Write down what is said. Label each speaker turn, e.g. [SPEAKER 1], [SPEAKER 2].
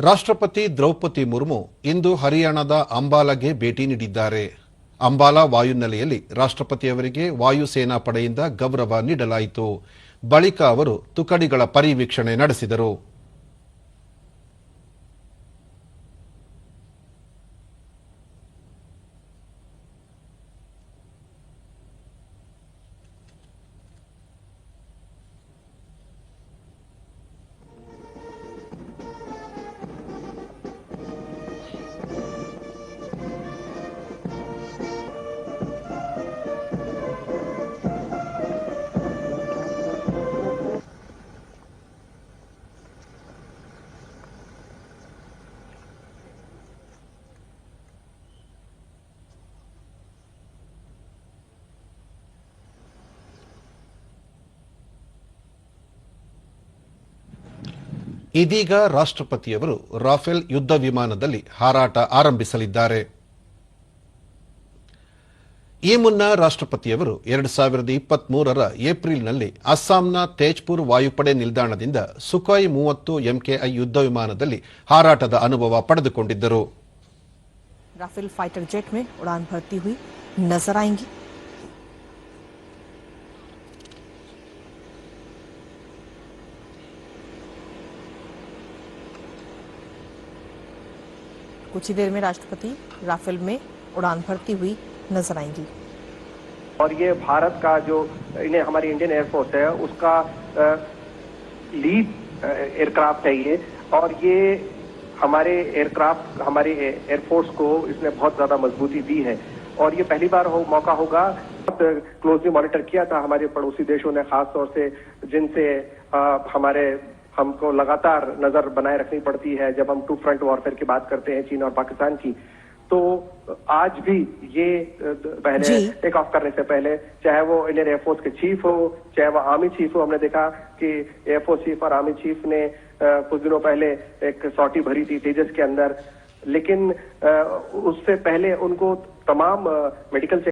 [SPEAKER 1] ರಾಷ್ಟ್ರಪತಿ ದ್ರೌಪದಿ ಮುರ್ಮು ಇಂದು ಹರಿಯಾಣದ ಅಂಬಾಲಾಗೆ ಭೇಟಿ ನೀಡಿದ್ದಾರೆ. ಅಂಬಾಲಾ ವಾಯುನೆಲೆಯಲ್ಲಿ ರಾಷ್ಟ್ರಪತಿಯವರಿಗೆ ವಾಯುಸೇನಾ ಪಡೆಯಿಂದ ಗೌರವ ನೀಡಲಾಯಿತು. ಬಳಿಕ ಅವರು ತುಕಡಿಗಳ ಪರಿವೀಕ್ಷಣೆ ನಡೆಸಿದರು. ಇದೀಗ ರಾಷ್ಟ್ರಪತಿಯವರು ರಾಫೆಲ್ ಯುದ್ಧ ವಿಮಾನದಲ್ಲಿ ಹಾರಾಟ ಆರಂಭಿಸಲಿದ್ದಾರೆ. ಈ ಮುನ್ನ ರಾಷ್ಟ್ರಪತಿಯವರು ಎರಡು ಸಾವಿರದ ಇಪ್ಪತ್ಮೂರರ ಏಪ್ರಿಲ್ನಲ್ಲಿ ಅಸ್ಸಾಂನ ತೇಜ್ಪುರ್ ವಾಯುಪಡೆ ನಿಲ್ದಾಣದಿಂದ ಸುಖಾಯಿ ಮೂವತ್ತು ಎಂಕೆಐ ಯುದ್ಧ ವಿಮಾನದಲ್ಲಿ ಹಾರಾಟದ ಅನುಭವ ಪಡೆದುಕೊಂಡಿದ್ದರು.
[SPEAKER 2] ರಾಫೆಲ್ ಫೈಟರ್ ಜೆಟ್ ಉಡಾನ್ ಭರ್ತಿ ನಜರ್ कुछ ही देर में राष्ट्रपति राफेल में उड़ान भरती हुई नज़र आएँगी।
[SPEAKER 3] और ये भारत का जो इन्हें हमारी इंडियन एयरफोर्स है, उसका लीड एयरक्राफ्ट है ये। और ये हमारे एयरक्राफ्ट हमारे एयरफोर्स को इसने बहुत ज़्यादा मजबूती दी है। और ये पहली बार हो, मौका होगा। क्लोजली मॉनिटर किया था हमारे पड़ोसी देशों ने खास तौर से जिनसे हमारे हमको लगातार नज़र बनाए रखनी पड़ती है जब हम टू फ्रंट वॉरफेयर की बात करते हैं चीन और पाकिस्तान की। तो आज भी ये पहले टेक ऑफ़ करने से पहले चाहे वो इंडियन एयरफोर्स के चीफ हो चाहे वो आर्मी चीफ हो हमने देखा कि एयरफोर्स चीफ और आर्मी चीफ ने कुछ दिनों पहले एक सॉटी भरी थी तेजस के अंदर। लेकिन उससे पहले उनको तमाम मेडिकल